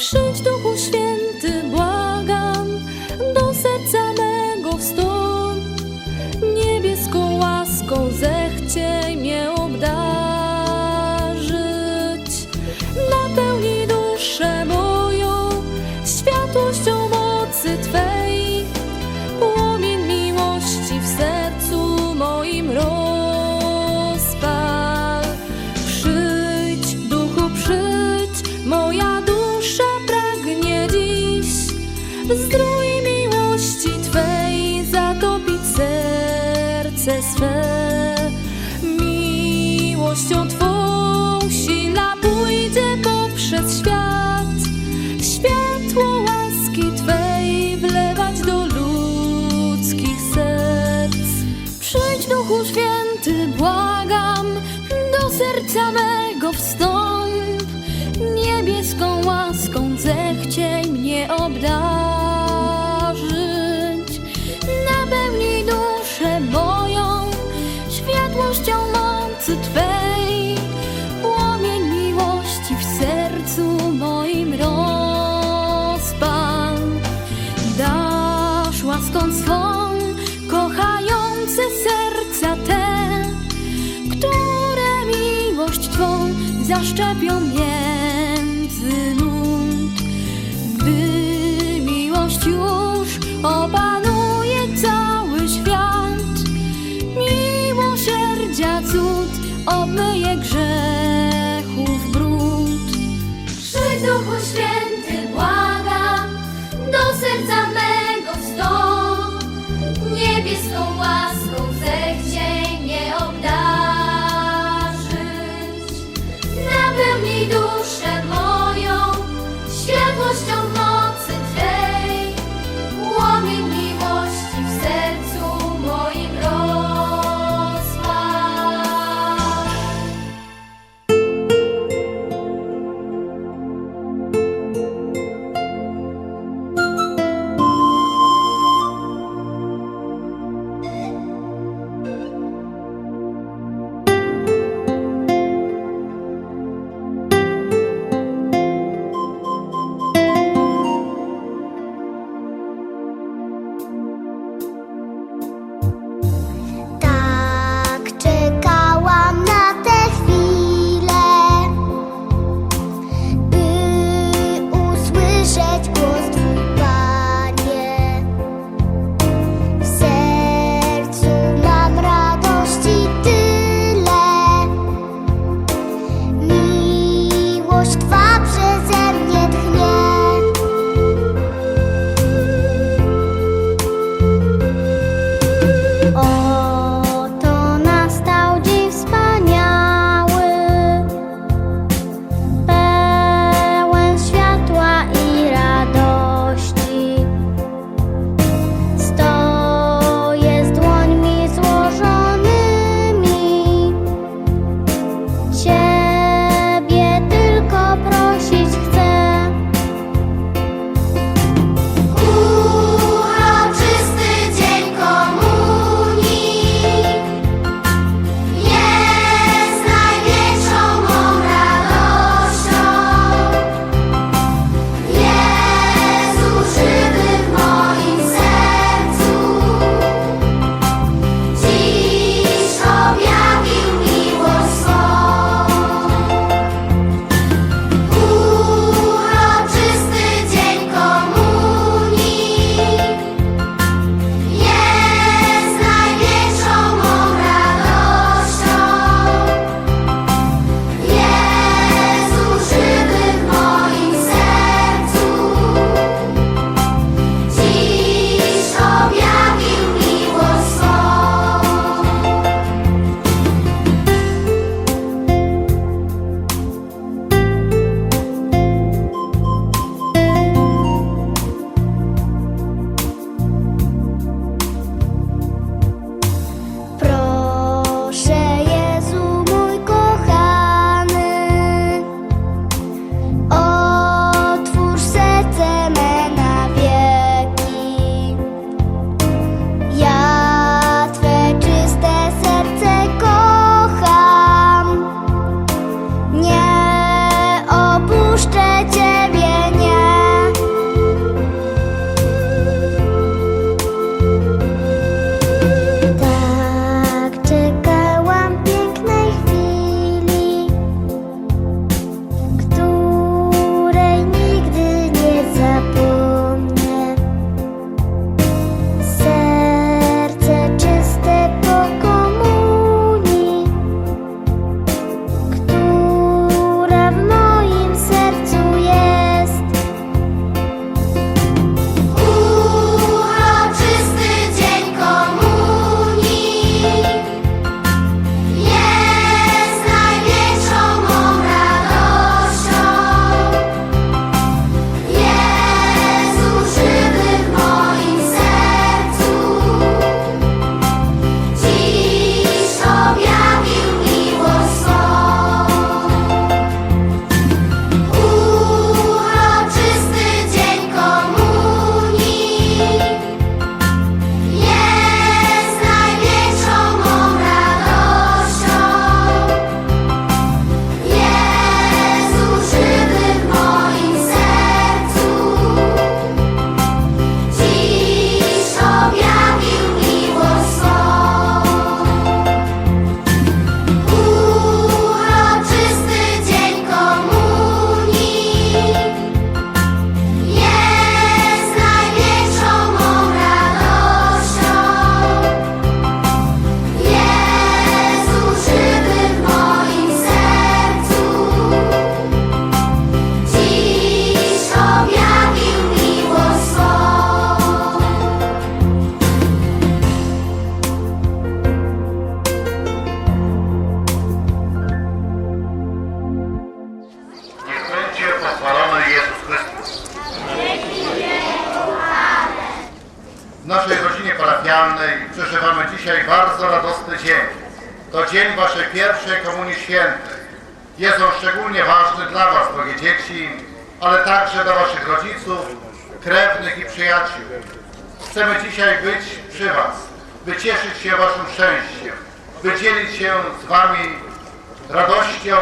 Przyjdź Duchu Święty, błagam, do serca mego wstąp. Niebieską łaską zechciej zdrój miłości Twej zatopić serce swe. Miłością Twą silna pójdzie poprzez świat. Światło łaski Twej wlewać do ludzkich serc. Przyjdź Duchu Święty, błagam, do serca mego wstąp. Niebieską łaską zechciej mnie obdarzyć. Światłością mocy Twej. Płomień miłości w sercu moim rozpal. Dasz łaską swą kochające serca te, które miłość Twą zaszczepią między nóg. Gdy miłość już opanuje obmyje grzechów brud. Przyjdź Duchu Święty, parafialnej przeżywamy dzisiaj bardzo radosny dzień. To dzień Waszej pierwszej Komunii Świętej. Jest on szczególnie ważny dla Was, drogie dzieci, ale także dla Waszych rodziców, krewnych i przyjaciół. Chcemy dzisiaj być przy Was, by cieszyć się Waszym szczęściem, by dzielić się z Wami radością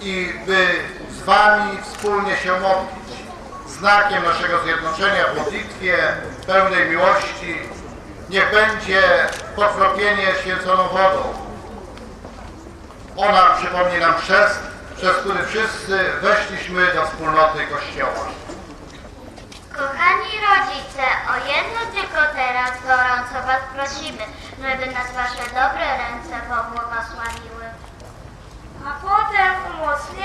i by z Wami wspólnie się modlić. Znakiem naszego zjednoczenia w modlitwie pełnej miłości niech będzie pokropienie święconą wodą. Ona przypomni nam chrzest, przez który wszyscy weszliśmy do wspólnoty Kościoła. Kochani rodzice, o jedno tylko teraz gorąco Was prosimy, żeby nas Wasze dobre ręce pobłogosławiły. A potem umocnieni